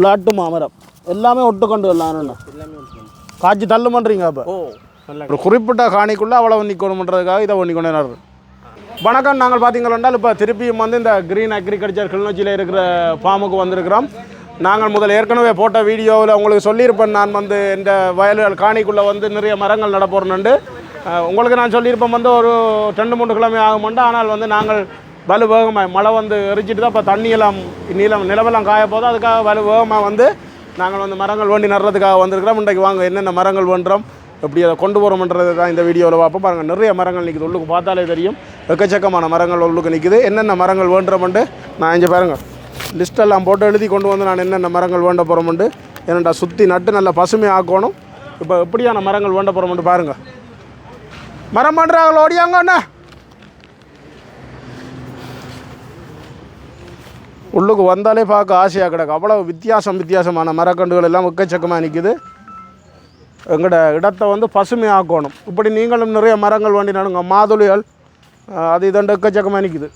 விளாட்டு மாமரம் எல்லாமே ஒட்டுக்கொண்டு ஒன்று காய்ச்சி தள்ளு பண்ணுறீங்க அப்போ ஒரு குறிப்பிட்ட காணிக்குள்ளே அவ்வளோ நிற்கணுன்றதுக்காக இதை ஒண்ணி கொண்டு வர்றாரு வணக்கம் நாங்கள் பார்த்தீங்கன்னா இப்போ திருப்பியும் வந்து இந்த க்ரீன் அக்ரிகல்ச்சர் கிளிநொச்சியில் இருக்கிற ஃபார்முக்கு வந்திருக்கிறோம் நாங்கள் முதல் ஏற்கனவே போட்ட வீடியோவில் உங்களுக்கு சொல்லியிருப்பேன் நான் வந்து இந்த வயல்கள் காணிக்குள்ளே வந்து நிறைய மரங்கள் நடப்போறேன்ண்டு உங்களுக்கு நான் சொல்லியிருப்பேன் வந்து ஒரு ரெண்டு மூணு கிழமை ஆகுமெண்டு ஆனால் வந்து நாங்கள் வலு வேகமாக மழை வந்து எரிச்சிட்டு தான் இப்போ தண்ணியெல்லாம் நீளம் நிலவெல்லாம் காய போதும் அதுக்காக வலு வேகமாக வந்து நாங்கள் வந்து மரங்கள் வேண்டி நடுறதுக்காக வந்திருக்கிறோம். இன்றைக்கு வாங்க என்னென்ன மரங்கள் வேண்டுறோம் எப்படி அதை கொண்டு போகிறோம்ன்றது தான் இந்த வீடியோவில் பார்ப்போம். பாருங்கள் நிறைய மரங்கள் நிற்குது உள்ளுக்கு பார்த்தாலே தெரியும். எக்கச்சக்கமான மரங்கள் உள்ளுக்கு நிற்குது என்னென்ன மரங்கள் வேண்டுறோம்ண்டு நான் இங்கே பாருங்கள் லிஸ்ட்டெல்லாம் போட்டு எழுதி கொண்டு வந்து நான் என்னென்ன மரங்கள் வேண்ட போகிறோம்ண்டு என்னடா சுற்றி நட்டு நல்லா பசுமை ஆக்கணும். இப்போ எப்படியான மரங்கள் வேண்ட போகிறோம்ண்டு பாருங்கள் மரம் பண்ணுறாங்களோ ஓடியாங்க உள்ளுக்கு வந்தாலே பார்க்க ஆசையாக கிடக்கு. அவ்வளோ வித்தியாசம் வித்தியாசமான மரக்கன்றுகள் எல்லாம் எக்கச்சக்கமாக நிற்குது எங்களோட இடத்தை வந்து பசுமையாக்கணும் இப்படி நீங்களும் நிறைய மரங்கள் வேண்டி நடுங்க மாதுளிகள் அது இதண்டு எக்கச்சக்கமாக நிற்குது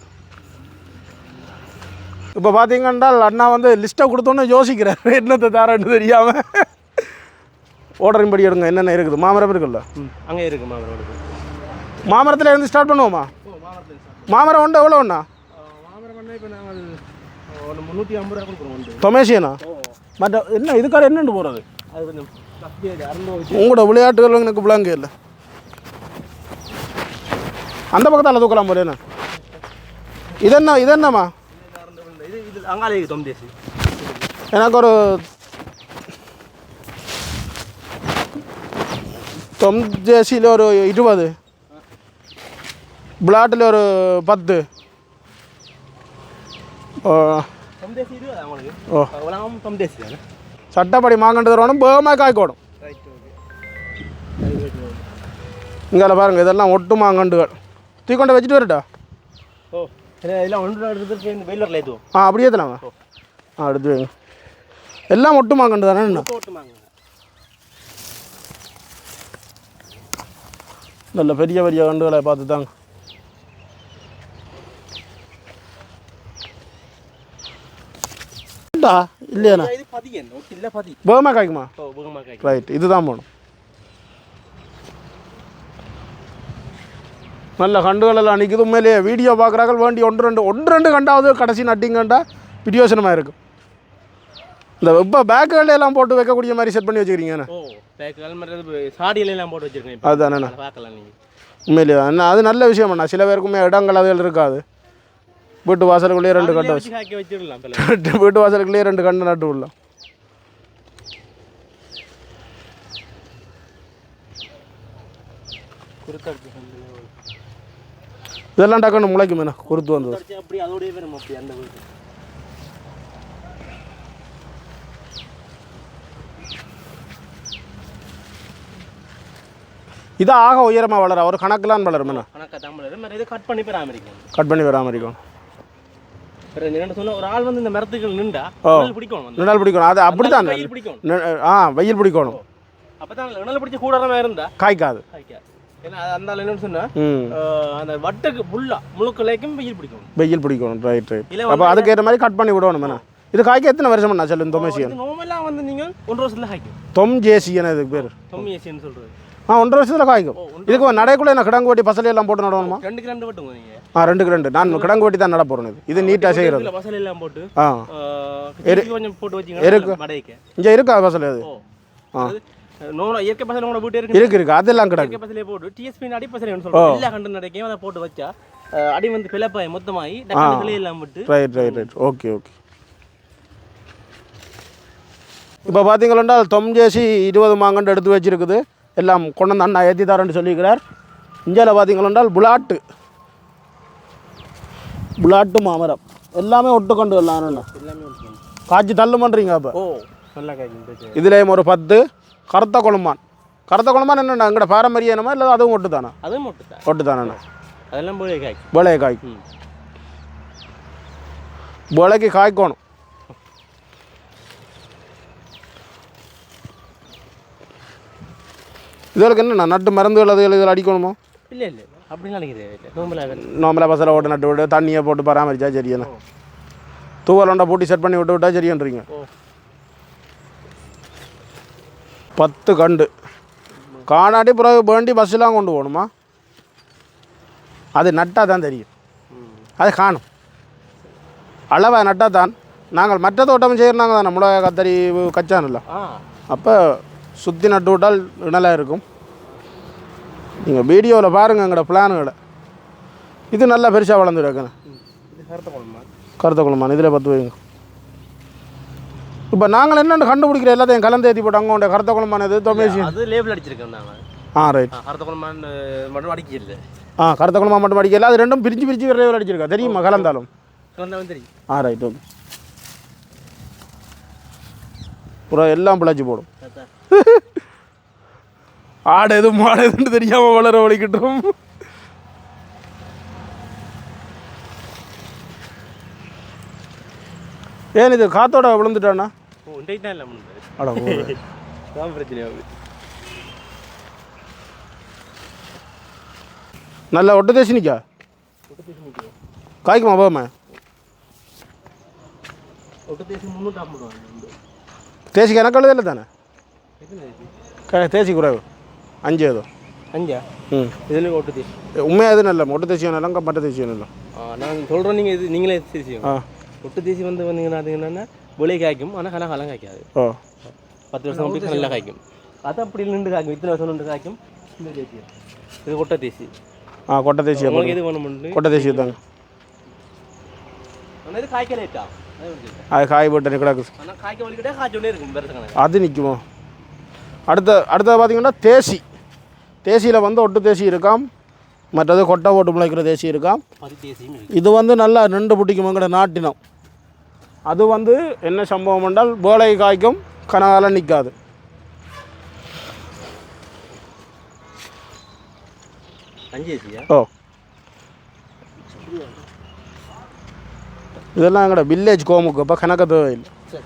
இப்போ பார்த்தீங்கன்னா அண்ணா வந்து லிஸ்ட்டை கொடுத்தோன்னே யோசிக்கிறார். என்னத்தை தரேன்னு தெரியாமல் ஓர்டரின் படி எடுங்க என்னென்ன இருக்குது? மாமரம் இருக்குல்ல? அங்கே இருக்கு மாமரம் மாமரத்தில் இருந்து ஸ்டார்ட் பண்ணுவோமா? மாமரம் உண்டு எவ்வளோ ஒன்றா மாமரம் இப்போ நாங்கள் முந்நூற்றி ஐம்பது ரூபா கொடுக்குறோம் தொமேசியனா மற்ற என்ன இதுக்கார என்னண்டு போகிறது அது கொஞ்சம் உங்களோட விளையாட்டுகள் எனக்கு விளங்க இல்லை. அந்த பக்கத்தால் தூக்கலாம் போறேண்ணா இது என்ன இது என்னம்மா எனக்கு ஒரு தொம் ஜேசியில் ஒரு இருபது. பிளாட்டில் ஒரு பத்து. ஓ சட்டப்படி மாங்கண்டு தரணும் பேகமாக காய்க்கணும் ரைட் இங்கே பாருங்கள் இதெல்லாம் ஒட்டு மாங்கண்டுகள் தூக்கொண்ட வச்சுட்டு வரட்டா ஓ இதெல்லாம் ஒன்று எடுத்துட்டு எதுவும் ஆ அப்படியே தானே ஆ எடுத்து வைங்க எல்லாம் ஒட்டு மாங்கண்டு தானே என்ன போட்டுமாங்க நல்ல பெரிய பெரிய கண்டுகளை பார்த்து தாங்க உண்டா? இல்லையாண்ணா பேகமாக காய்க்குமா ரைட் இதுதான் போகணும் நல்ல கண்டுகள் எல்லாம் நிற்குது உண்மையிலேயே வீடியோ பார்க்குறாங்க வேண்டி ஒன்று ரெண்டு ஒன்று ரெண்டு கண்டாவது கடைசி நட்டிங்கண்டா பிரியோசனமாக இருக்கும் இந்த இப்போ பேக்குகள் எல்லாம் போட்டு வைக்கக்கூடிய மாதிரி செட் பண்ணி வச்சுக்கிறீங்கண்ணே ஓ பேக்குகள் மற்றது சாடியில எல்லாம் போட்டு வச்சிருக்கேன் இப்போ அதுதானேண்ணா அதை பார்க்கலாம் நீங்கள் உண்மையிலேயே அது நல்ல விஷயம் அண்ணா சில பேருக்குமே இடங்கள் அதுகள் இருக்காது வீட்டு வாசலுக்குள்ளேயே ரெண்டு கண்டை வச்சு வீட்டு வாசலுக்குள்ளேயே ரெண்டு கண்டு நட்டு விடலாம். இதெல்லாம் டக்குன்னு முளைக்கும் என்ன? குருத்து வந்தது ஆக உயரமாக வளர? ஒரு கணக்கெலாம் வளரும் என்ன? கட் பண்ணி பராமரிக்கணும். கட் பண்ணி வராமல் இருக்கும் வேற என்ன சொன்னா ஒரு ஆள் வந்து இந்த மரத்துக்கு நின்றா பிடிக்கணும் நிழல் பிடிக்கணும். அது வெயில் பிடிக்கணும் ஆ வெயில் பிடிக்கணும். அப்பதான் நிழல் பிடிச்ச கூடாரமா இருந்தா? காய்க்காது. ஏன்னா அந்த ஆள் என்னன்னு சொன்னா ம். ஆஹ், அந்த வட்டுக்கு புல்லா முழுக்கலைக்கும் வெயில் பிடிக்கணும் வெயில் பிடிக்கணும் ரைட் ரைட் அப்போ அதுக்கேற்ற மாதிரி கட் பண்ணி விடணும் என்ன? இது காய்க்க எத்தனை வருஷம் நான் சொல்லு தொமேசியன் வந்து நீங்க ஒன்றரை வருஷத்துல காய்க்கும். தொம் ஜேசியன் இதுக்கு பேர். தொம்மி ஏசின்னு சொல்றது. ஆ ஒன்றரை வருஷத்தில் காய்க்கும். இதுக்கு நடைக்குள்ளே என்ன கிடங்கு வெட்டி பசலை எல்லாம் போட்டு நடணுமா? ரெண்டு வெட்டுங்க நீங்க. ஆ ரெண்டு நான் கிடங்கு வெட்டி தான் நட போகிறேன் இது. இது நீட்டாக செய்கிறது பசலை எல்லாம் போட்டு ஆ. கொஞ்சம் போட்டு இருக்கு. வச்சீங்கன்னா மடைக்கு இங்கே இருக்கா பசலை அது? ஆ. இயற்கை பசலை வீட்டு இருக்கு. இருக்கு இருக்கு. அதெல்லாம் கிடக்கு இயற்கை பசலையை போட்டு டிஎஸ்பி அடி பசலைன்னு சொல்றோம் எல்லா கண்டு நடக்கையும் அதை போட்டு வச்சா அடி வந்து பிளப்பாய் மொத்தமாகி டக்கு எல்லாம் விட்டு. Right right right okay okay இப்போ பார்த்தீங்களா தொம் ஜேசி இருபது மாங்கண்டு எடுத்து வச்சிருக்குது. எல்லாம் கொண்டு வந்து அண்ணா ஏற்றி தரேன்னு சொல்லியிருக்கிறார். இந்தியாவில் பார்த்தீங்களா புலாட்டு புலாட்டு மாமரம். எல்லாமே ஒட்டு கொண்டு வரலாம் காய்ச்சி தள்ளு பண்ணுறீங்க அப்போ இதுலேயும் ஒரு பத்து. கருத்த கொழுமான் கருத்த கொழுமான் என்னண்ணா எங்கட பாரம்பரிய இனமா இல்லை அதுவும் ஒட்டு தானா அதுவும் தான் ஒட்டு தானண்ணா அதெல்லாம் போய் காய்க்கும் வேலையை காய்க்கும் ம். வேலைக்கு காய்க்கணும் இதுகளுக்கு என்னண்ணா நட்டு மருந்துகள் அதுகள் இதில் அடிக்கணுமோ? இல்லை இல்லை. அப்படிலாம் நினைக்கிறேன் இல்லை நோம்பலாக பசலை ஓட்டு நட்டு விட்டு தண்ணியை போட்டு பராமரிச்சா சரியண்ணா தூவல் ஒண்டை பூட்டி செட் பண்ணி விட்டு விட்டா சரியன்றீங்க பத்து கண்டு. காணாட்டி பிறகு வேண்டி பஸ்ஸெலாம் கொண்டு போகணுமா? அது நட்டால் தான் தெரியும். அது காணும். அளவா நட்டால் தான். நாங்கள் மற்ற தோட்டம் செய்கிறாங்க தானே. மிளகா கத்தரி கச்சானில்ல ஆ. அப்போ சுற்றி நட்டு விட்டால் இணலாக இருக்கும். நீங்கள் வீடியோவில் பாருங்கள் எங்களோட பிளானுகளை இது நல்லா பெருசாக வளர்ந்து கிடக்குண்ணே கருத்த குளமான இதில் பத்து வைங்க இப்போ நாங்கள் என்னென்னு கண்டுபிடிக்கிற எல்லாத்தையும் கலந்து ஏற்றி போட்டு அங்கே உண்டு கருத்த குளமான இது தொமேசி அது லேபிள் அடிச்சிருக்கேன் ஆ ரைட் கருத்த மட்டும் அடிக்கல. ஆ கருத்த குளமா மட்டும் அடிக்கல. அது ரெண்டும் பிரித்து பிரித்து விரைவில் அடிச்சிருக்கா. தெரியுமா? கலந்தாலும். கலந்தவன் தெரியும். ஆ ரைட் ஓகே புறா எல்லாம் பிழைச்சி போடும். ஆடு எது மாடு எதுன்னு தெரியாமல் வளர வலிக்கிட்டோம். ஏன் இது காத்தோட விழுந்துட்டானா? நல்ல ஒட்டு தேசினிக்கா காய்க்குமா போமே ஒட்டு தேசி முந்நூற்றி ஐம்பது ரூபா தேசி கணக்கு இல்லை தானே? தேசி குறைவு. அஞ்சு ஏதோ. அஞ்சா? ம். இதில் ஒட்டு தேசி. உண்மையாக எதுவும் இல்லை. ஒட்டு தேசியம் இல்லை மற்ற தேசியம் இல்லை நான் சொல்கிறேன் நீங்கள் இது நீங்களே சரி செய்யும் ஆ. ஒட்டு தேசி வந்து வந்தீங்கன்னா அது என்னென்னா விலை காய்க்கும். ஆனால் கனகாலம் காய்க்காது. ஓ. பத்து வருஷம் அப்படி நல்லா காய்க்கும். அது அப்படி நின்று காய்க்கும். இத்தனை வருஷம் நின்று காய்க்கும். இந்த தேசி இது ஒட்ட தேசி. ஆ கொட்டை தேசியம் உங்களுக்கு எது வேணும்னு? கொட்டை தேசியம் தாங்க. ஆனால் இது காய்க்க லேட்டா அது காய் போட்டு கணக்கு அது நிற்குமோ அடுத்த அடுத்தது பார்த்தீங்கன்னா தேசி. தேசியில் வந்து ஒட்டு தேசி இருக்காம். மற்றது கொட்டை போட்டு முளைக்கிற தேசி இருக்காம். இது வந்து நல்லா ரெண்டு புட்டிக்குமங்கிற நாட்டினம். அது வந்து என்ன சம்பவம் என்றால் வேலை காய்க்கும் கனகாலம் நிற்காது ஓ. இதெல்லாம் எங்களோட வில்லேஜ் கோமுக்கு இப்போ சரி.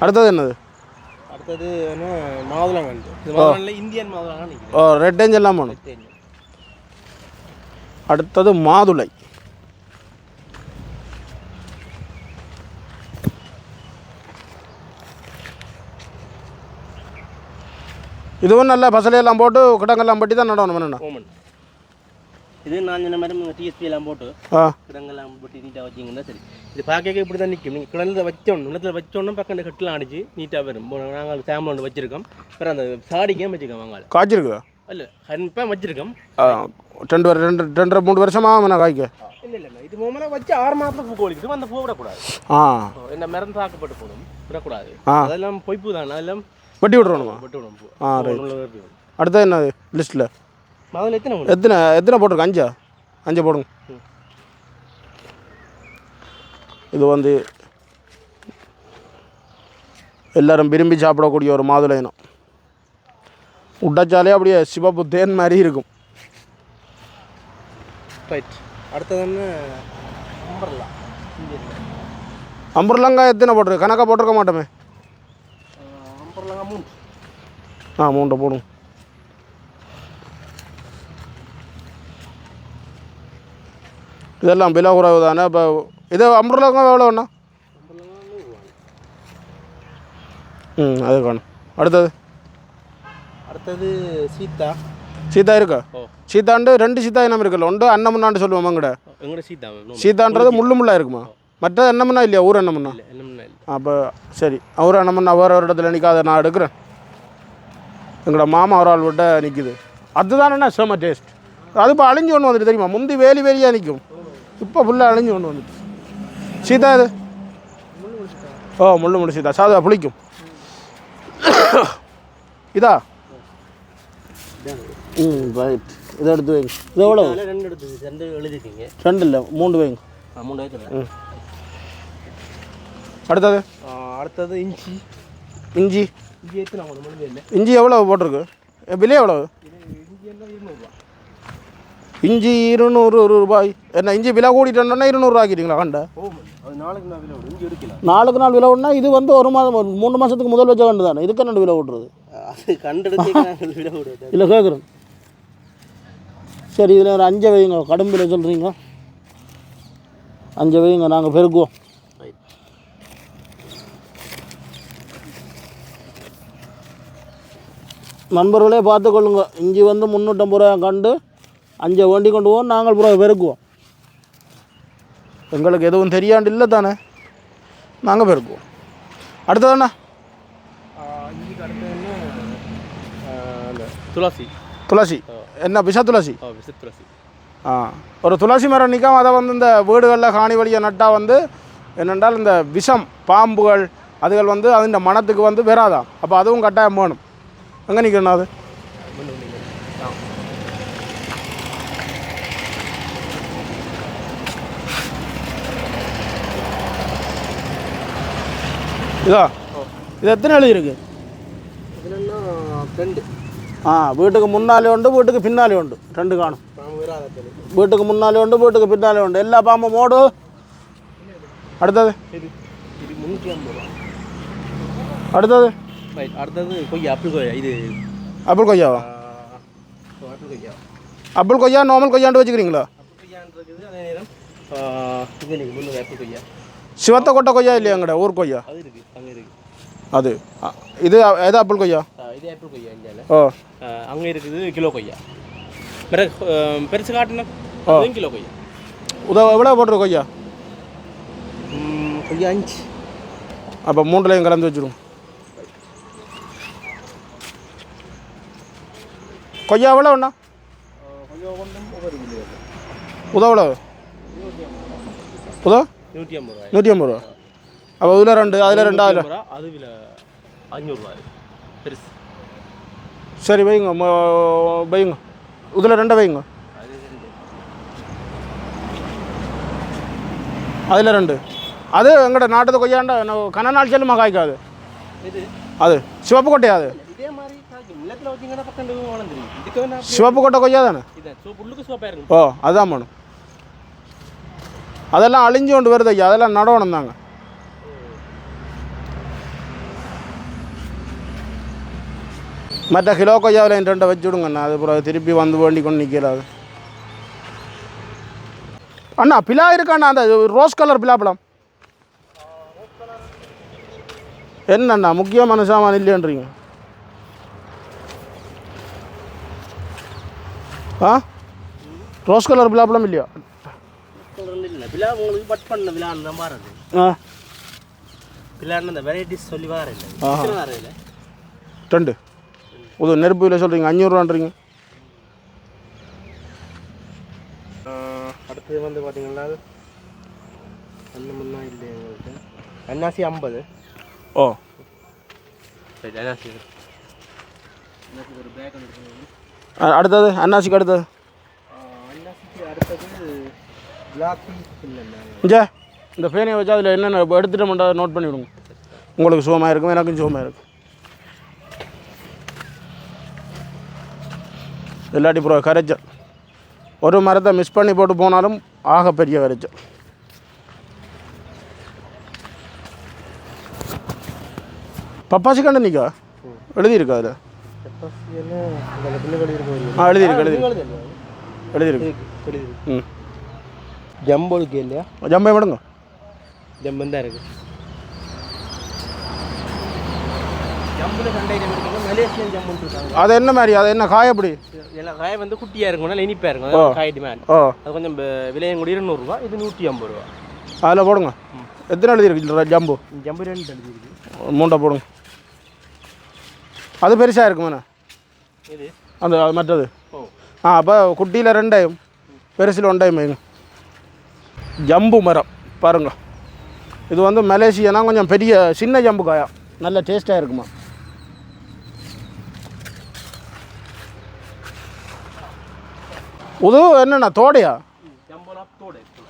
அடுத்தது என்னது? அடுத்தது மாதுளங்கல்ல இந்தியன் மாதுளங்கா நிற்கிறேன் ஓ ரெட் ஏஞ்சல் எல்லாம் வேணும் அடுத்தது மாதுளை. இதுவும் நல்ல பசலையெல்லாம் போட்டு கிடங்கெல்லாம் பட்டி தான் நடணும் என்னென்ன ஓமன். இது நான் சொன்ன மாதிரி டிஎஸ்பி எல்லாம் போட்டு கிடங்கெல்லாம் போட்டு நீட்டாக வச்சிங்கன்னா சரி இது பார்க்க இப்படி தான் நிற்கும் நீங்கள் கிடங்கில் வச்சோம் நிலத்தில் வச்சோன்னும் பக்கம் இந்த கட்டில் அடிச்சு நீட்டாக வரும் நாங்கள் சாம்பல் ஒன்று வச்சிருக்கோம் அப்புறம் அந்த சாடிக்கே வச்சுருக்கோம் வாங்கால காய்ச்சிருக்குதா இல்லை கண்டிப்பாக வச்சிருக்கோம் ரெண்டு ரெண்டு ரெண்டரை மூணு வருஷமாக நான் காய்க்க இல்லை இல்லை இது மூமெல்லாம் வச்சு ஆறு மாதம் பூ கோழிக்கிட்டு அந்த பூ விடக்கூடாது ஆ என்ன மருந்து தாக்கப்பட்டு போகணும் விடக்கூடாது. அதெல்லாம் பொய்ப்பு தான் அதெல்லாம் வெட்டி விட்றணுமா விட்டு இருக்கு. அடுத்தது என்னது லிஸ்ட்டில் முதல்ல எத்தனை? எத்தனை எத்தனை போட்டிருக்கு? அஞ்சா? அஞ்சு போடுங்க. இது வந்து எல்லாரும் விரும்பி சாப்பிடக்கூடிய ஒரு மாதுளை இனம். உடைச்சாலே அப்படியே சிவப்பு தேன் மாதிரி இருக்கும். ரைட் அடுத்தது அம்பர்லா. அம்பர்லங்காய் எத்தனை போட்டிருக்கு? கணக்காக போட்டிருக்க மாட்டோமே. அம்பர்லா மூணு ஆ மூண்டை போடும் இதெல்லாம் விலை குறைவு தானே இப்போ இது அம்பர்லங்காய் எவ்வளோ வேணா ம் அது காணும் அடுத்தது அடுத்தது சீதா சீதா இருக்கா சீதாண்டு ரெண்டு சீதா இனம் இருக்குல்ல ஒன்று அன்னமுன்னாண்டு சொல்லுவோம் அங்கட சீதா வேணும். சீதான்றது முள்ளு முள்ளா இருக்குமா மற்றது அன்னமுன்னா இல்லையா ஊர் அன்னமுன்னா என்ன அப்போ சரி அவர் அன்னமுன்னா வேறு ஒரு இடத்துல நிற்காத நான் எடுக்கிறேன் எங்களோட மாமா ஒரு ஆள் விட்ட நிற்குது அதுதானே செம டேஸ்ட் அது இப்போ அழிஞ்சு கொண்டு வந்துட்டு தெரியுமா முந்தி வேலி வேலியாக நிற்கும் இப்போ ஃபுல்லாக அழிஞ்சு கொண்டு வந்துட்டு. சீதா இது? ஓ முள்ளு முள்ளு சீதா. சாதா புளிக்கும். இதா? ம் ரைட் இதை எடுத்து வைங்க. இது எவ்வளோ ரெண்டு எடுத்து ரெண்டு எழுதிருக்கீங்க ரெண்டு இல்லை மூணு வைங்க. மூணு வயசுல அடுத்தது? அடுத்தது இஞ்சி. இஞ்சி. இஞ்சி எத்தனை இஞ்சி எவ்வளோ போட்டிருக்கு? விலை எவ்வளோ இஞ்சி எல்லாம் இருநூறுபா இஞ்சி இருநூறு ரூபாய். என்ன இஞ்சி விலை கூட்டிட்டோன்னா இருநூறுவா ஆக்கிட்டீங்களா கண்ட? நாளைக்கு நாள் விலை விடனா இது வந்து ஒரு மாதம் மூணு மாதத்துக்கு முதல் வச்ச கண்டு தானே. இதுக்கு என்ன விலை விட்றது இல்லை கேட்குறேன் சரி இதில் ஒரு அஞ்சை வைங்க. கடும் விலை சொல்கிறீங்க அஞ்சை வைங்க நாங்கள் பெருக்குவோம். நண்பர்களே பார்த்துக்கொள்ளுங்க. இஞ்சி வந்து முந்நூற்றம்பது ரூபா கண்டு அஞ்சை வேண்டி கொண்டு போவோம் நாங்கள் புறம் பெருக்குவோம். எங்களுக்கு எதுவும் தெரியாண்டு இல்லை தானே? நாங்கள் பெருக்குவோம். அடுத்ததாண்ணா துளசி. துளசி. என்ன விஷ துளசி? துளசி. ஆ. ஒரு துளசி மரம் நிற்கும் அதை வந்து இந்த வீடுகளில் காணி வழியை நட்டால் வந்து என்னென்றால் இந்த விஷம் பாம்புகள் அதுகள் வந்து அதின் மனத்துக்கு வந்து வராதாம் அப்போ அதுவும் கட்டாயம் வேணும். எங்கே நிற்கணும் அது? இதா? இது எத்தனை இதுலன்னா ஃப்ரெண்டு ஆ வீட்டுக்கு முன்னாலே உண்டு வீட்டுக்கு பின்னாலே உண்டு. ரெண்டு காணும். பாம்பு வீட்டுக்கு முன்னாலே உண்டு வீட்டுக்கு பின்னாலே உண்டு. எல்லா பாம்பும் ஓடு அடுத்தது? அடுத்தது? அடுத்தது கொய்யா ஆப்பிள் கொய்யா. இது அப்புள் கொய்யாவா ஆப்பிள் கொய்யா. அப்புள் கொய்யா நார்மல் கொய்யாண்டு வச்சுக்கிறீங்களா? ஆப்பிள் கொய்யான்றது அதே நேரம் இது முந்நூறு ஆப்பிள் கொய்யா. சிவத்த கொட்டை கொய்யா இல்லையா எங்கட? ஊர் கொய்யா? அது இது எது அப்புள் கொய்யா? இது ஆப்பிள் கொய்யா இந்தியாவில் ஓ. அங்கே இருக்குது கிலோ கொய்யா. பிறகு பெருசு காட்டுனா கிலோ கொய்யா. உத எவ்வளோ போட்டுரு கொய்யா? கொய்யா அஞ்சு. அப்போ மூன்றுலையும் கலந்து வச்சிருவோம் கொய்யா எவ்வளோ ஒன்றா கொய்யா ஒன்றும் ஒவ்வொரு கிலோ. உத எவ்வளோ உத? நூற்றி ஐம்பது ரூபாய். நூற்றி ஐம்பது ரூபா? அப்போ ரெண்டு அதில் ரெண்டு அதில் ரூபா அது விலை அஞ்சூறுரூவா பெருசு. சரி வைங்க வைங்க. இதில் ரெண்டை வைங்க. அதில் ரெண்டு. அது எங்கட நாட்டு கொய்யாண்டா கன நாள் செல்லுமா காய்க்காது அது? சிவப்பு கொட்டையா அது? சிவப்பு கொட்டை கொய்யா தானே? ஓ அதான் மேடம். அதெல்லாம் அழிஞ்சு கொண்டு வருது ஐயா அதெல்லாம் நடவணும் தாங்க. மற்ற கிலோ கொய்யாவில் என் ரெண்டை வச்சு விடுங்கண்ணா அது அப்புறம் திருப்பி வந்து வேண்டி கொண்டு நிற்கிறாது அண்ணா பிலா இருக்காண்ணா அந்த ரோஸ் கலர் பிலாப்பழம் என்னண்ணா முக்கியமான சாமான் இல்லையன்றீங்க? ஆ? ரோஸ் கலர் பிலாப்பழம் இல்லையா? இல்லை விழா உங்களுக்கு பட் பண்ண விழான்னு தான் ஆ. விழான்னு அந்த வெரைட்டிஸ் சொல்லி வர இல்லை. வர இல்லை. ரெண்டு. உது நெருப்பு விலை சொல்கிறீங்க அஞ்சூறுவான்றீங்க அடுத்தது வந்து பார்த்தீங்கன்னா அன்னமன்னா இல்லை எங்கள்கிட்ட அன்னாசி ஐம்பது. ஓ. சரி அன்னாசி அடுத்தது அன்னாசிக்கு அடுத்தது. அன்னாசிக்கு அடுத்தது இஞ்சே இந்த பேனையை வச்சு அதில் என்னென்ன எடுத்துகிட்டு மட்டும் நோட் பண்ணி விடுங்க. உங்களுக்கு சுகமாக இருக்கும் எனக்கும் சுகமாக இருக்கும். இல்லாட்டி ப்ரோ கரைச்சல். ஒரு மரத்தை மிஸ் பண்ணி போட்டு போனாலும் ஆக பெரிய கரைச்சல். பப்பாசி கண்டு நிற்கா எழுதியிருக்கா அதில்? ஆ எழுதியிருக்கு எழுதியிருக்கு. எழுதியிருக்கு. எழுதிருக்கு ம் ஜம்போ இருக்கு இல்லையா ஜம்பை விடுங்க ஜம்பன் தான் இருக்கு ஜம்புல சண்டையில் இருக்கு மலேசியன் ஜம்புன்னு இருக்காங்க அது என்ன மாதிரி? அது என்ன காய் எப்படி எல்லாம் காய் வந்து குட்டியாக இருக்கும். நல்லா இனிப்பாக இருக்கும். காய் டிமாண்ட் ஓ. அது கொஞ்சம் விலையும் கூட இருநூறுவா இது நூற்றி ஐம்பது ரூபா. அதில் போடுங்க. எத்தனை எழுதியிருக்கு ஜம்பு. ஜம்பு ரெண்டு எழுதிருக்கு மூண்டை போடுங்க. அது பெருசாக இருக்குமாண்ணே இது? அந்த மற்றது? ஆ அப்போ குட்டியில் ரெண்டாயும் பெருசில் ஒன்றாயும் வைங்க. ஜம்பு மரம் பாருங்க. இது வந்து மலேசியானா கொஞ்சம் பெரிய சின்ன ஜம்பு காயா நல்ல டேஸ்ட்டாக இருக்குமா? உது என்னண்ணா தோடையா?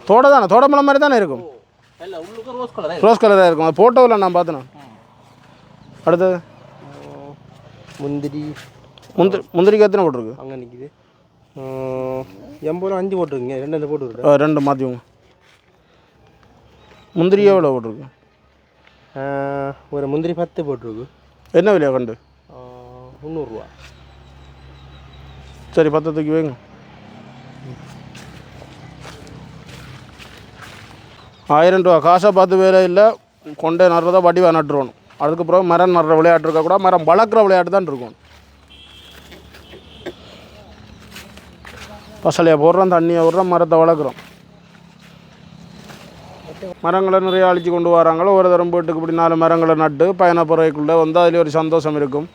தோடு தானே தோடை மலை மாதிரி தானே இருக்கும்? ரோஸ் கலர் ரோஸ் கலராக இருக்கும். அது ஃபோட்டோவில் நான் பார்த்தேண்ணா அடுத்தது? முந்திரி முந்திரி முந்திரிக்கு எத்தனை போட்டிருக்கு? அங்கே நிற்கிது எண்பது அஞ்சு போட்டுருங்க ரெண்டு அந்த போட்டு ஆ, ரெண்டு மாற்றிவோங்க முந்திரி எவ்வளோ போட்டிருக்கு? ஒரு முந்திரி பத்து போட்டிருக்கு. என்ன விலையா கண்டு? முந்நூறுரூவா சரி பத்தத்துக்கு வைங்க. ஆயிரம் ரூபா. காசை பார்த்து வேலை இல்லை. கொண்டே நடுறதா வடிவாக நட்டுருவணும் அதுக்கு பிறகு மரம் நடுற விளையாட்டு இருக்கா கூட மரம் வளர்க்குற விளையாட்டு தான் இருக்கணும் பசலையை போடுறோம் தண்ணியை விடுறோம் மரத்தை வளர்க்குறோம். மரங்களை நிறைய அழிச்சு கொண்டு வராங்களோ ஒரு தரம் வீட்டுக்கு இப்படி நாலு மரங்களை நட்டு பயணப்புறைக்குள்ளே வந்து அதில் ஒரு சந்தோஷம் இருக்கும்.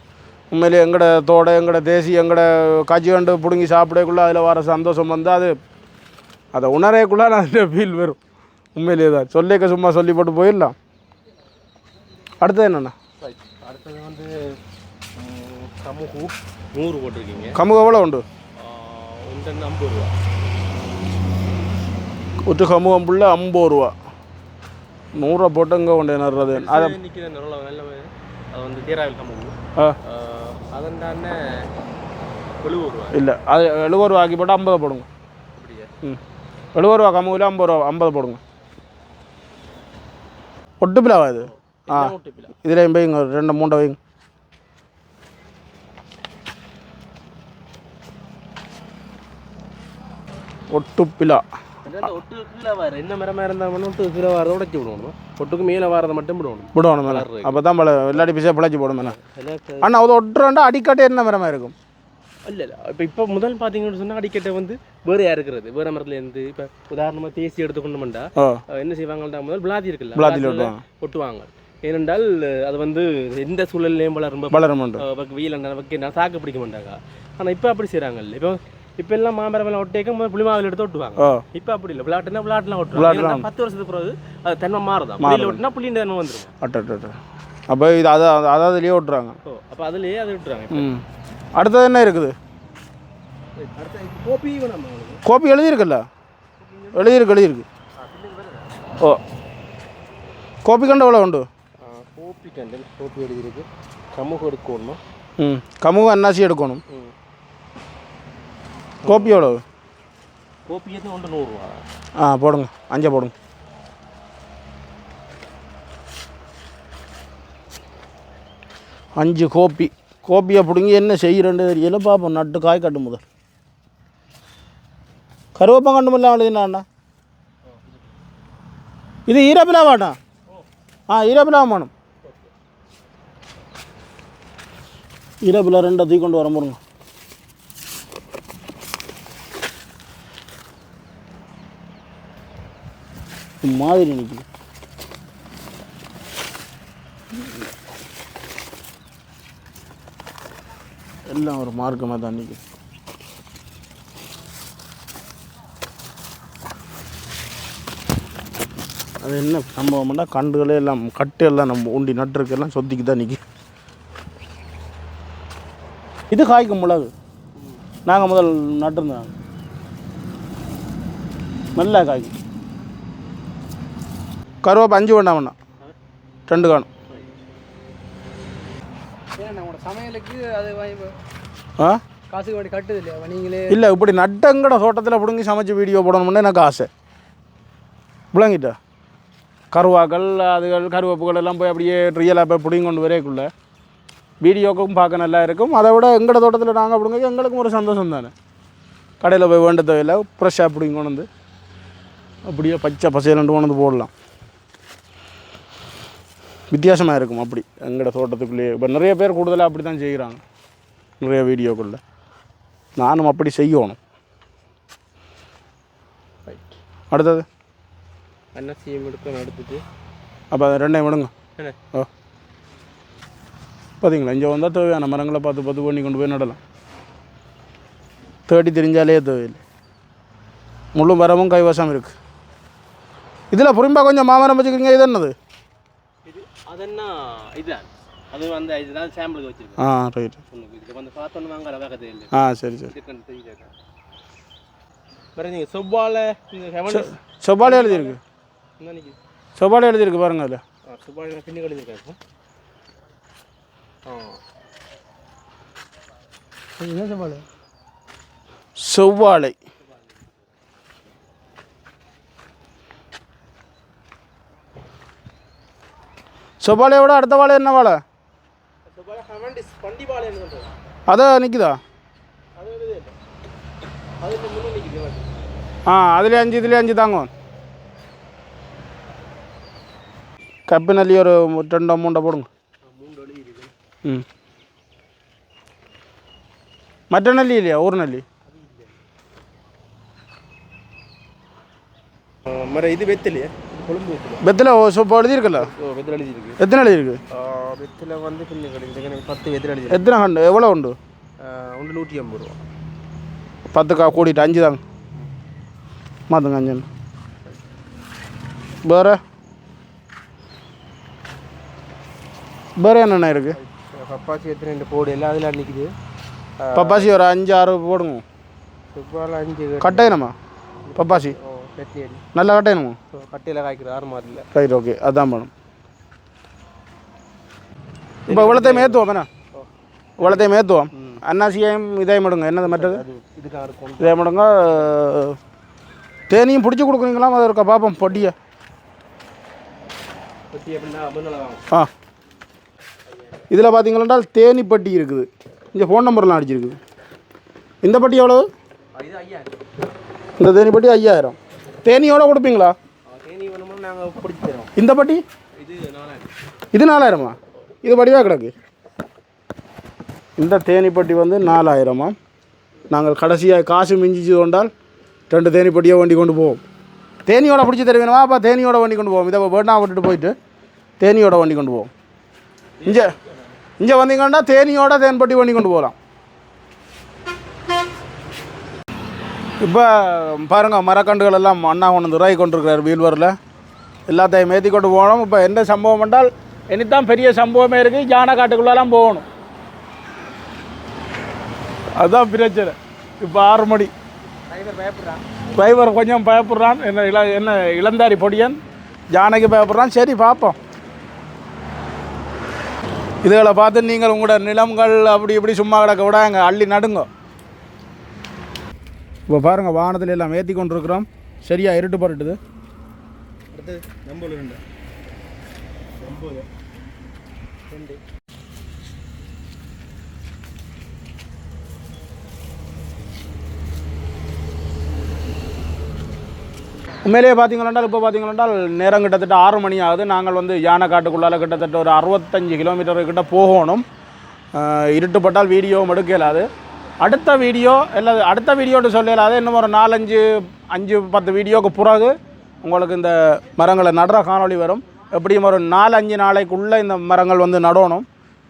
உண்மையிலே எங்கட தோடை எங்கட தேசி எங்கட காட்சி கண்டு பிடுங்கி சாப்பிடக்குள்ளே அதில் வர சந்தோஷம் வந்து அது அதை உணரக்குள்ளே அதில் ஃபீல் வரும். உண்மையிலே தான். சொல்லிக்க சும்மா சொல்லி போட்டு போயிடலாம். அடுத்தது என்னென்ன அடுத்தது வந்து ம், சமூகு நூறு போட்டிருக்கீங்க. கமுக எவ்வளோ உண்டு? ஐம்பது ரூபா. ஒரு கமுகம் புள்ள ஐம்பது ரூபா. வந்து தேராவில் சமூகம் ஆ. அதன் எழுபது ரூபா. இல்லை அது எழுபது ரூபா ஆக்கி போட்டு ஐம்பது போடுங்க. ம். எழுபது ரூபா கமுகில் ஐம்பது ரூபா ஐம்பது போடுங்க. ஒட்டு பிளாவா இது? ஆ. எல்லாம் ஒட்டுப்பில இதில் வைங்க ஒரு ரெண்டு மூண்டை வைங்க. ஒட்டு பிலா அதாவது ஒட்டு கீழே வார என்ன மரமாக இருந்தால் மட்டும் ஒட்டு கீழே வாரதை உடைச்சி விடணும் ஒட்டுக்கு மேலே வாரதை மட்டும் விடணும் விடணும் மேலே அப்போ தான் பல இல்லாட்டி பிசா பிழைச்சி போடும் மேலே அண்ணா அது ஒட்டுறோண்டா அடிக்கட்டே என்ன மரமாக இருக்கும் இல்லை இல்லை இப்போ இப்போ முதல் பார்த்தீங்கன்னு சொன்னால் அடிக்கட்டை வந்து வேறையாக இருக்கிறது வேறு மரத்துலேருந்து இப்போ உதாரணமாக தேசி எடுத்துக்கொண்டோம்டா என்ன செய்வாங்கள்டா முதல் பிளாதி இருக்குல்ல பிளாத்தில ஒட்டுவாங்க ஏனென்றால் அது வந்து எந்த சூழல்லையும் வளரும் வளரும் உண்டு வெயில் தாக்கு பிடிக்க மாட்டாங்க ஆனால் இப்போ அப்படி செய்கிறாங்கல்ல இப்போ இப்போ எல்லாம் மாமரம் எல்லாம் ஒட்டேக்க முதல் புளிமாவில் எடுத்து ஒட்டுவாங்க. இப்போ அப்படி இல்லை. விளாட்டுனா விளாட்டுலாம் ஒட்டுவாங்க. பத்து வருஷத்துக்கு பிறகு அது தன்மை மாறுதான் புளியில் ஒட்டினா புளியின் தன்மை வந்துடும் அட்ட அப்போ இது அதை அதாவது இதுலேயே ஓட்டுறாங்க ஓ அப்போ அதுலேயே அதை விட்டுறாங்க அடுத்தது என்ன இருக்குது? அடுத்த கோப்பி கோப்பி எழுதியிருக்குல்ல? எழுதியிருக்கு எழுதியிருக்கு. ஓ. கோப்பி கண்டு எவ்வளோ உண்டு? கோப்பி கண்டல் கோப்பி எழுதியிருக்கு. சமூகம் எடுக்கணும்? ம். கமுகம் அன்னாசி எடுக்கணும். ம். கோப்பி எவ்வளோ கோப்பி எதுவும் ஒன்று நூறுரூவா ஆ போடுங்க. அஞ்சை போடுங்க. அஞ்சு கோப்பி கோப்பியை பிடுங்கி என்ன செய்கிறேன்னு தெரியல. பார்ப்போம் நட்டு காய் கட்டும் முதல். கருவேப்பம் கண்டு முடியல எழுதினாண்ணா இது ஈரப்பிலா வாட்டா ஆ ஈரப்பிலா வேணும். ஈரப்பிலா ரெண்டை தூக்கி கொண்டு வர போடுங்க. மாதிரி நிற்குது எல்லாம் ஒரு மார்க்கமாக தான் நிற்குது அது என்ன சம்பவம்னா கண்டுகளே எல்லாம் கட்டு எல்லாம் நம்ம உண்டி நட்டுருக்கெல்லாம் சொத்திக்கு தான் நிற்கும் இது காய்க்கும் மிளகு. நாங்கள் முதல் நட்டுருந்தோம். நல்லா காய்க்கும். கருவேப்பை அஞ்சு வேண்டாம் ரெண்டு காணும். சமையலுக்கு அது ஆ? காசுக்கு வேண்டி கட்டுது இல்லையா? நீங்களே இல்லை இப்படி நட்டங்கட தோட்டத்தில் பிடுங்கி சமைச்சு வீடியோ போடணும்னு எனக்கு ஆசை. விளங்கிட்டா? கருவாக்கள் அதுகள் கருவேப்புகள் எல்லாம் போய் அப்படியே ரியலாக போய் பிடிங்கி கொண்டு வரைக்குள்ள. வீடியோக்கும் பார்க்க நல்லா இருக்கும். அதை விட எங்கட தோட்டத்தில் நாங்கள் பிடுங்க எங்களுக்கும் ஒரு சந்தோஷம் தானே. கடையில் போய் வேண்ட தேவையில்லை ஃப்ரெஷ்ஷாக பிடிங்கி கொண்டு வந்து அப்படியே பச்சை பசையிலண்டு கொண்டு வந்து போடலாம். வித்தியாசமாக இருக்கும் அப்படி. எங்கட தோட்டத்துக்குள்ளேயே இப்போ நிறைய பேர் கூடுதலாக அப்படி தான் செய்கிறாங்க நிறைய வீடியோக்குள்ளே நானும் அப்படி செய்யணும். ரைட் அடுத்தது? என்ன செய்யும் எடுக்கணும் எடுத்துட்டு அப்போ ரெண்டையும் விடுங்க. ஓ. பார்த்தீங்களா இங்கே வந்தால் தேவையான மரங்களை பார்த்து பார்த்து பண்ணி கொண்டு போய் நடலாம். தேடி தெரிஞ்சாலே தேவையில்லை. முழு மரமும் கைவசம் இருக்குது இதில் புரிம்பா கொஞ்சம் மாமரம் வச்சுக்கிறீங்க இது என்னது? இது அதென்னா இதுதான் அது வந்து இதுதான் சாம்பிளுக்கு வச்சிருக்கேன் ஆ ரைட் வந்து பார்த்தோன்னு வாங்க வேகத்தை இல்லை. ஆ சரி சரி. இதுக்கு தெரியுது? வேறு நீங்கள் செவ்வாழை இந்த ஹெவன் செவ்வாழை எழுதியிருக்கு. என்ன நிற்கிது செவ்வாழை எழுதியிருக்கு பாருங்க அதில். செவ்வாழை நான் பின்னி கழிஞ்சிருக்கேன் ஆ. என்ன சவால் செவ்வாழை. செவ்வாழையோட அடுத்த வாழை என்ன வாழை? செவ்வாழை ஹெவன்டிஸ் பண்டி பாளையன்னு சொல்கிறேன் அதை நிற்குதா ஆ அதுலேயே அஞ்சு இதுலேயே அஞ்சு தாங்க கப்பு நல்லி ஒரு ரெண்டோ மூண்டை போடுங்க. ம். மற்ற நல்லி இல்லையா? ஊர் நல்லி. மர இது வெத்திலையே? வெத்தில வெத்தில இப்போ எழுதியிருக்கல ஓ வெத்தில எழுதிருக்கு எத்தனை எழுதியிருக்கு வெத்தில வந்து பத்து வெத்தில எழுதிருக்கு எத்தனை கண்டு எவ்வளோ உண்டு? ஒன்று நூற்றி ஐம்பது ரூபா. பத்துக்கா கூட்டிட்டு அஞ்சு தாங்க மாற்றுங்க அஞ்சு வேறு? வேறு என்னென்ன இருக்குது பப்பாசி எத்தனை ரெண்டு போடு எல்லாம் அதில் நிற்கிது பப்பாசி ஒரு அஞ்சு ஆறு போடுங்க. அஞ்சு. கட்டையணுமா பப்பாசி. கட்டி அடி நல்லா கட்டையணுமா கட்டையில் காய்க்கிற ஆறு மாதத்தில் ரைட் ஓகே. அதான் மேடம். இப்போ இவ்வளோத்தையும் ஏற்றுவோம் தானே? இவ்வளோத்தையும் ஏற்றுவோம் அன்னாசியம் இதே மடுங்க என்னது மற்றது இதே மடுங்க தேனியும் பிடிச்சி கொடுக்குறீங்களா? அது இருக்கா? பார்ப்போம் பொட்டியை. ஆ. இதில் பார்த்தீங்கன்னா தேனி பட்டி இருக்குது. இங்கே ஃபோன் நம்பர்லாம் அடிச்சிருக்குது. இந்த பட்டி ஐயா இந்த தேனி பட்டி ஐயாயிரம். தேனியோட கொடுப்பீங்களா? இந்த பட்டி? இது நாலாயிரம். இது வடிவாக கிடக்கு. இந்த தேனிப்பட்டி வந்து நாலாயிரமா? நாங்கள் கடைசியாக காசு மிஞ்சிச்சு கொண்டால் ரெண்டு தேனிப்பட்டியை வண்டி கொண்டு போவோம். தேனியோட பிடிச்சி தருவேணுமா அப்போ தேனியோட வண்டி கொண்டு போவோம். இதை வேணா விட்டுட்டு போயிட்டு தேனியோட வண்டி கொண்டு போவோம். இங்கே இங்கே வந்தீங்கன்னா தேனியோட தேன்பட்டி வண்டி கொண்டு போகலாம். இப்போ பாருங்க மரக்கன்றுகள் எல்லாம் அண்ணா கொண்டு வந்து உருவாகி கொண்டிருக்கிறார் வீல்வரில். எல்லாத்தையும் ஏற்றி கொண்டு போகணும். இப்போ என்ன சம்பவம் என்றால் இனித்தான் பெரிய சம்பவமே இருக்குது யானை காட்டுக்குள்ளெல்லாம் போகணும். அதுதான் பிரச்சனை. இப்போ ஆறு மணி டிரைவர் பயப்படுறான். டிரைவர் கொஞ்சம் பயப்படுறான். என்ன இள என்ன இளந்தாரி பொடியன் ஜானைக்கு பயப்படுறான். சரி பார்ப்போம். இதுகளை பார்த்து நீங்கள் உங்களோட நிலங்கள் அப்படி இப்படி சும்மா கிடக்க விடாங்க அள்ளி நடுங்க. இப்போ பாருங்கள் வானத்தில் எல்லாம் ஏற்றி கொண்டு இருக்கிறோம் சரியா இருட்டு பட்டுது அடுத்து நம்பூர் ரெண்டு. ஒம்பது ரெண்டு. உண்மையிலேயே பார்த்தீங்கன்னா இப்போ பார்த்தீங்கன்னா நேரம் கிட்டத்தட்ட ஆறு மணி ஆகுது. நாங்கள் வந்து யானை காட்டுக்குள்ளால கிட்டத்தட்ட ஒரு அறுபத்தஞ்சு கிலோமீட்டர் கிட்ட போகணும். இருட்டுப்பட்டால் வீடியோவும் எடுக்க இயலாது அடுத்த வீடியோ இல்லை அடுத்த வீடியோன்னு சொல்ல இயலாது இன்னும் ஒரு நாலஞ்சு அஞ்சு பத்து வீடியோவுக்கு பிறகு உங்களுக்கு இந்த மரங்களை நடுற காணொளி வரும். எப்படியும் ஒரு நாலு அஞ்சு நாளைக்குள்ளே இந்த மரங்கள் வந்து நடணும்.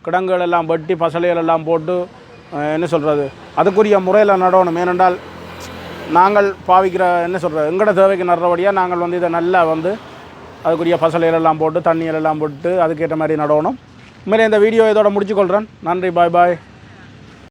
கிடங்குகள் எல்லாம் வெட்டி பசலைகள் எல்லாம் போட்டு என்ன சொல்கிறது அதுக்குரிய முறையில் நடணும். ஏனென்றால் நாங்கள் பாவிக்கிற என்ன சொல்கிறது எங்களோட தேவைக்கு நடுறபடியாக நாங்கள் வந்து இதை நல்லா வந்து அதுக்குரிய பசலைகள் எல்லாம் போட்டு தண்ணியிலெல்லாம் எல்லாம் போட்டு அதுக்கேற்ற மாதிரி நடணும். இதுமாரி இந்த வீடியோ இதோட முடிச்சுக்கொள்கிறேன் நன்றி பாய் பாய்.